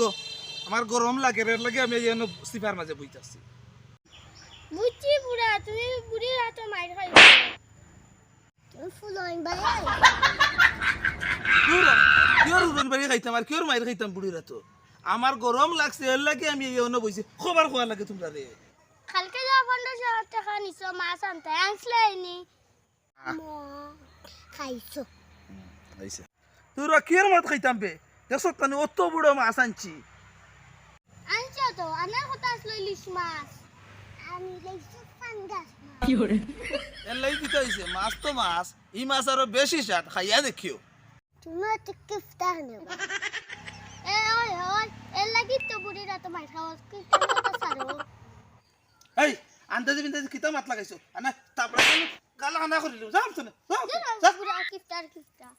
গো? আমার গরম লাগে রের লাগে আমি সিফার মাঝে বইতাছি। বুঝছি বুড়া তুমি বুড়ির হাতে মাইর খাই তুমি ফুল হইন ভাই তোরা কিওর উড়ন বাড়ি খাইতাম আর কিওর মাইর খাইতাম বুড়িরা তো আমার গরম লাগছে এর লাগে আমি এই অন্য বইছি খবর খোয়া লাগে তোমরা রে কালকে যা পনেরোশো টাকা নিছো মাছ আনতে আনছিলাইনি খাইছো। আইছে তোরা কিওর মাত খাইতাম পে দেখছ তানি অত বড় মাছ আনছি। আনছো তো আনার কথা আসলো ইলিশ মাছ। মাছ তো মাছ ই মাছ আরও বেশি স্বাদ খাইয়া দেখিও। তুমি তো কিফতার নেবা এ ওই ওই লাগি তো বুড়ির হাতে মাইর খাওয়া কি সারো। এই আন্দাজে বিন্দাজে কিতা মাত লাগাইছো? আনা তারপরে গালা খানা করিলো যাম তো না যাও যাও। বুড়া কিফতার কিফতার।